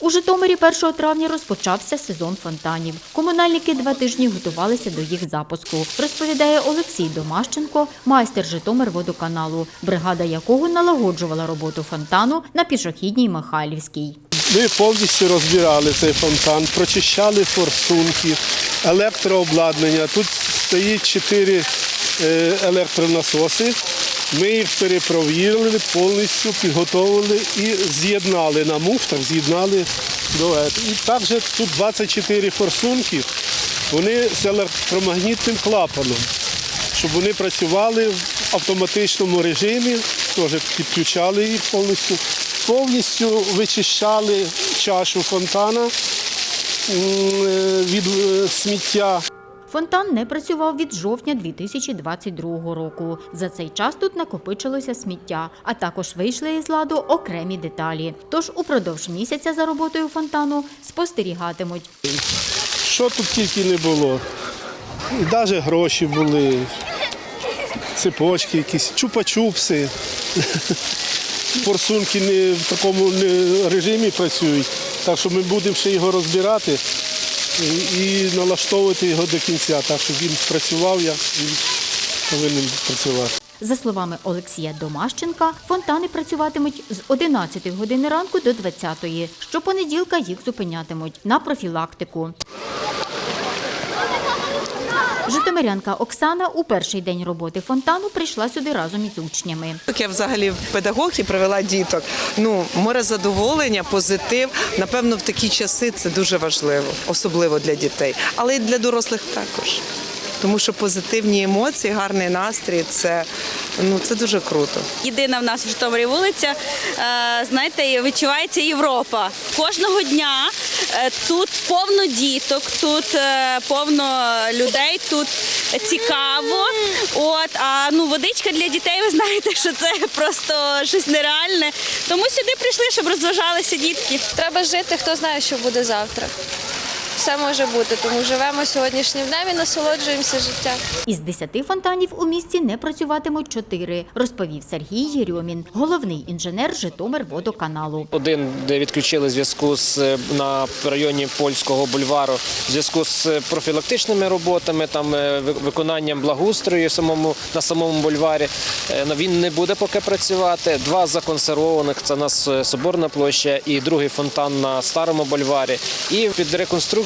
У Житомирі 1 травня розпочався сезон фонтанів. Комунальники два тижні готувалися до їх запуску, розповідає Олексій Домащенко, майстер Житомир водоканалу, бригада якого налагоджувала роботу фонтану на пішохідній Михайлівській. Ми повністю розбирали цей фонтан, прочищали форсунки, електрообладнання. Тут стоїть чотири е, електронасоси. Ми їх перепровірили, повністю підготовили і з'єднали на муфтах, з'єднали до цього. І також тут 24 форсунки, вони з електромагнітним клапаном, щоб вони працювали в автоматичному режимі, теж підключали їх повністю, повністю вичищали чашу фонтана е, від е, сміття. Фонтан не працював від жовтня 2022 року. За цей час тут накопичилося сміття, а також вийшли із ладу окремі деталі. Тож упродовж місяця за роботою фонтану спостерігатимуть. Що тут тільки не було. І навіть гроші були, цепочки якісь, чупа-чупси. Форсунки не в такому режимі працюють, так що ми будемо ще його розбирати і, налаштовувати його до кінця, так щоб він працював, як він повинен працювати. За словами Олексія Домащенка, фонтани працюватимуть з 11 години ранку до 20-ї. Щопонеділка їх зупинятимуть на профілактику. Житомирянка Оксана у перший день роботи фонтану прийшла сюди разом із учнями. Я взагалі педагог і привела діток. Ну, море задоволення, позитив. Напевно, в такі часи це дуже важливо, особливо для дітей, але й для дорослих також. Тому що позитивні емоції, гарний настрій це, ну, це дуже круто. Єдина в нас в Житомирі вулиця, е, знаєте, відчувається Європа. Кожного дня тут повно діток, тут е, повно людей, тут цікаво. От, а ну, водичка для дітей, ви знаєте, що це просто щось нереальне. Тому сюди прийшли, щоб розважалися дітки. Треба жити, хто знає, що буде завтра. Все може бути, тому живемо сьогоднішнім днем і насолоджуємося життям. Із 10 фонтанів у місті не працюватимуть 4, розповів Сергій Єрьомін, головний інженер Житомир водоканалу. Один, де відключили зв'язку з е, на районі польського бульвару, в зв'язку з профілактичними роботами, там е, виконанням благоустрою самому на самому бульварі. Е, ну, Він не буде поки працювати. Два законсервованих це у нас е, Соборна площа і другий фонтан на старому бульварі. І під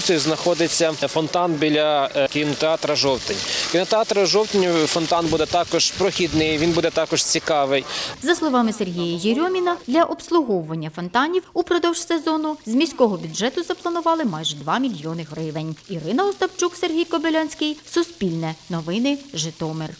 реконструкцією знаходиться фонтан біля е, кінотеатра Жовтень. Кінотеатр Жовтень фонтан буде також прохідний, він буде також цікавий. За словами Сергія Єрьоміна, для обслуговування фонтанів упродовж сезону з міського бюджету запланували майже 2 мільйони гривень. Ірина Остапчук, Сергій Кобилянський, Суспільне, Новини, Житомир.